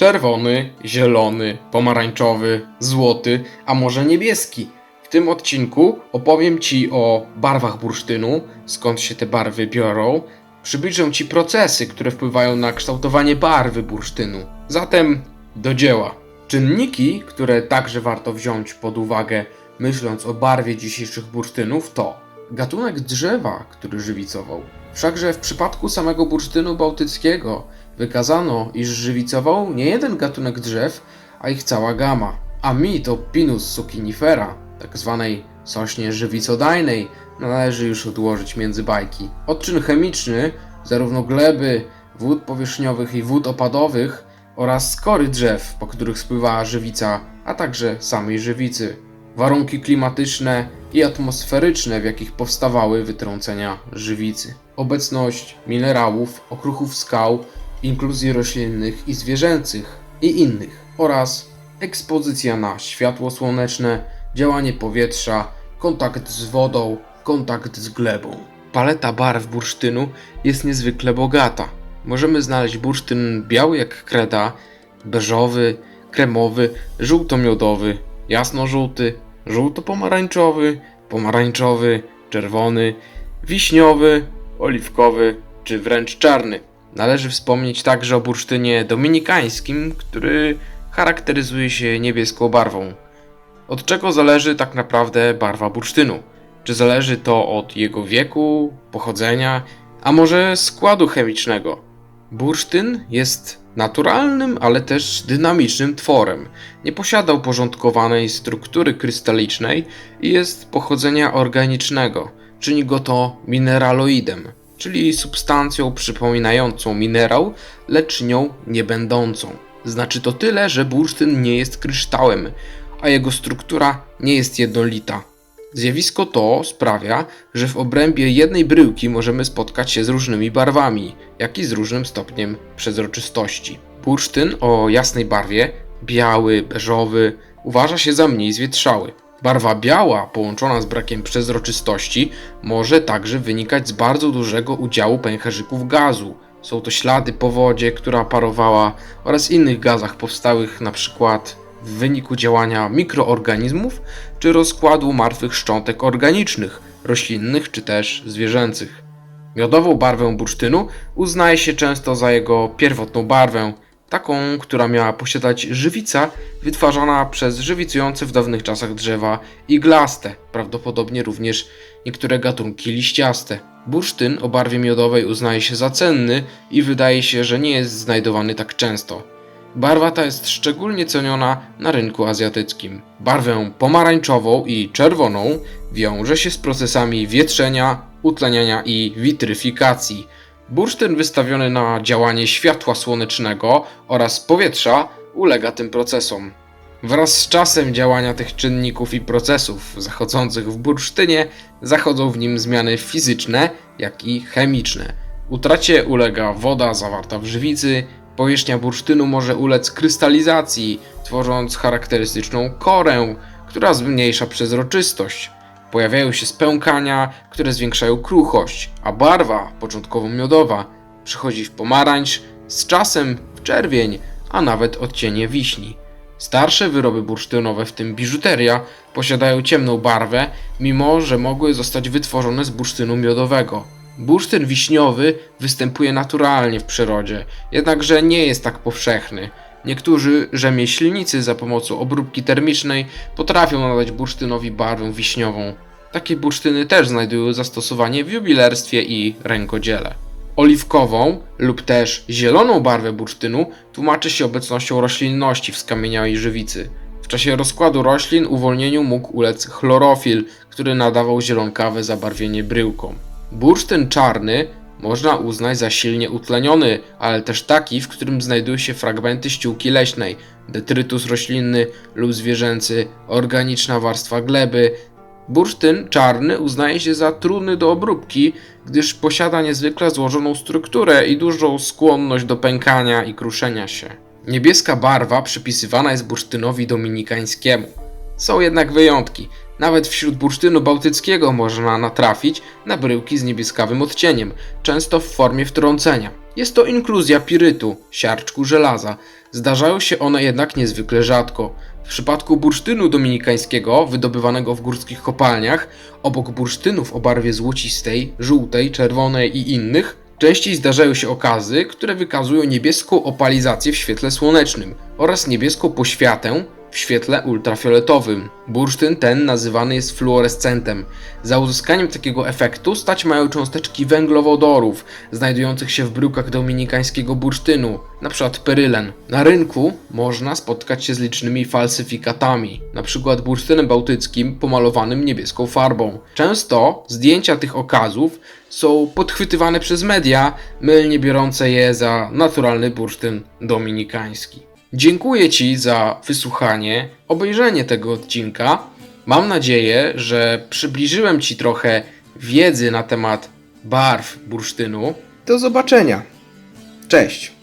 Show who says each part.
Speaker 1: Czerwony, zielony, pomarańczowy, złoty, a może niebieski. W tym odcinku opowiem Ci o barwach bursztynu, skąd się te barwy biorą. Przybliżę Ci procesy, które wpływają na kształtowanie barwy bursztynu. Zatem do dzieła. Czynniki, które także warto wziąć pod uwagę, myśląc o barwie dzisiejszych bursztynów, to gatunek drzewa, który żywicował. Wszakże w przypadku samego bursztynu bałtyckiego wykazano, iż żywicował nie jeden gatunek drzew, a ich cała gama. A mi to Pinus sucinifera, tak zwanej sośnie żywicodajnej, należy już odłożyć między bajki. Odczyn chemiczny, zarówno gleby, wód powierzchniowych i wód opadowych oraz skory drzew, po których spływała żywica, a także samej żywicy. Warunki klimatyczne i atmosferyczne, w jakich powstawały wytrącenia żywicy. Obecność minerałów, okruchów skał, inkluzji roślinnych i zwierzęcych i innych oraz ekspozycja na światło słoneczne, działanie powietrza, kontakt z wodą, kontakt z glebą. Paleta barw bursztynu jest niezwykle bogata. Możemy znaleźć bursztyn biały jak kreda, beżowy, kremowy, żółtomiodowy, jasnożółty, żółto-pomarańczowy, pomarańczowy, czerwony, wiśniowy, oliwkowy czy wręcz czarny. Należy wspomnieć także o bursztynie dominikańskim, który charakteryzuje się niebieską barwą. Od czego zależy tak naprawdę barwa bursztynu? Czy zależy to od jego wieku, pochodzenia, a może składu chemicznego? Bursztyn jest naturalnym, ale też dynamicznym tworem. Nie posiada uporządkowanej struktury krystalicznej i jest pochodzenia organicznego. Czyni go to mineraloidem, czyli substancją przypominającą minerał, lecz nią nie będącą. Znaczy to tyle, że bursztyn nie jest kryształem, a jego struktura nie jest jednolita. Zjawisko to sprawia, że w obrębie jednej bryłki możemy spotkać się z różnymi barwami, jak i z różnym stopniem przezroczystości. Bursztyn o jasnej barwie, biały, beżowy, uważa się za mniej zwietrzały. Barwa biała połączona z brakiem przezroczystości może także wynikać z bardzo dużego udziału pęcherzyków gazu. Są to ślady po wodzie, która parowała oraz innych gazach powstałych przykład w wyniku działania mikroorganizmów czy rozkładu martwych szczątek organicznych, roślinnych czy też zwierzęcych. Miodową barwę bursztynu uznaje się często za jego pierwotną barwę, taką, która miała posiadać żywica wytwarzana przez żywicujące w dawnych czasach drzewa iglaste, prawdopodobnie również niektóre gatunki liściaste. Bursztyn o barwie miodowej uznaje się za cenny i wydaje się, że nie jest znajdowany tak często. Barwa ta jest szczególnie ceniona na rynku azjatyckim. Barwę pomarańczową i czerwoną wiąże się z procesami wietrzenia, utleniania i witryfikacji. Bursztyn wystawiony na działanie światła słonecznego oraz powietrza ulega tym procesom. Wraz z czasem działania tych czynników i procesów zachodzących w bursztynie zachodzą w nim zmiany fizyczne, jak i chemiczne. Utracie ulega woda zawarta w żywicy, powierzchnia bursztynu może ulec krystalizacji, tworząc charakterystyczną korę, która zmniejsza przezroczystość. Pojawiają się spękania, które zwiększają kruchość, a barwa, początkowo miodowa, przychodzi w pomarańcz, z czasem w czerwień, a nawet odcienie wiśni. Starsze wyroby bursztynowe, w tym biżuteria, posiadają ciemną barwę, mimo że mogły zostać wytworzone z bursztynu miodowego. Bursztyn wiśniowy występuje naturalnie w przyrodzie, jednakże nie jest tak powszechny. Niektórzy rzemieślnicy za pomocą obróbki termicznej potrafią nadać bursztynowi barwę wiśniową. Takie bursztyny też znajdują zastosowanie w jubilerstwie i rękodziele. Oliwkową lub też zieloną barwę bursztynu tłumaczy się obecnością roślinności w skamieniałej żywicy. W czasie rozkładu roślin uwolnieniu mógł ulec chlorofil, który nadawał zielonkawe zabarwienie bryłkom. Bursztyn czarny można uznać za silnie utleniony, ale też taki, w którym znajdują się fragmenty ściółki leśnej, detrytus roślinny lub zwierzęcy, organiczna warstwa gleby. Bursztyn czarny uznaje się za trudny do obróbki, gdyż posiada niezwykle złożoną strukturę i dużą skłonność do pękania i kruszenia się. Niebieska barwa przypisywana jest bursztynowi dominikańskiemu. Są jednak wyjątki. Nawet wśród bursztynu bałtyckiego można natrafić na bryłki z niebieskawym odcieniem, często w formie wtrącenia. Jest to inkluzja pirytu, siarczku żelaza, Zdarzają się one jednak niezwykle rzadko. W przypadku bursztynu dominikańskiego, wydobywanego w górskich kopalniach, obok bursztynów o barwie złocistej, żółtej, czerwonej i innych, częściej zdarzają się okazy, które wykazują niebieską opalizację w świetle słonecznym oraz niebieską poświatę w świetle ultrafioletowym. Bursztyn ten nazywany jest fluorescentem. Za uzyskaniem takiego efektu stać mają cząsteczki węglowodorów znajdujących się w brukach dominikańskiego bursztynu, np. perylen. Na rynku można spotkać się z licznymi falsyfikatami, np. bursztynem bałtyckim pomalowanym niebieską farbą. Często zdjęcia tych okazów są podchwytywane przez media, mylnie biorące je za naturalny bursztyn dominikański. Dziękuję Ci za wysłuchanie, obejrzenie tego odcinka. Mam nadzieję, że przybliżyłem Ci trochę wiedzy na temat barw bursztynu. Do zobaczenia. Cześć.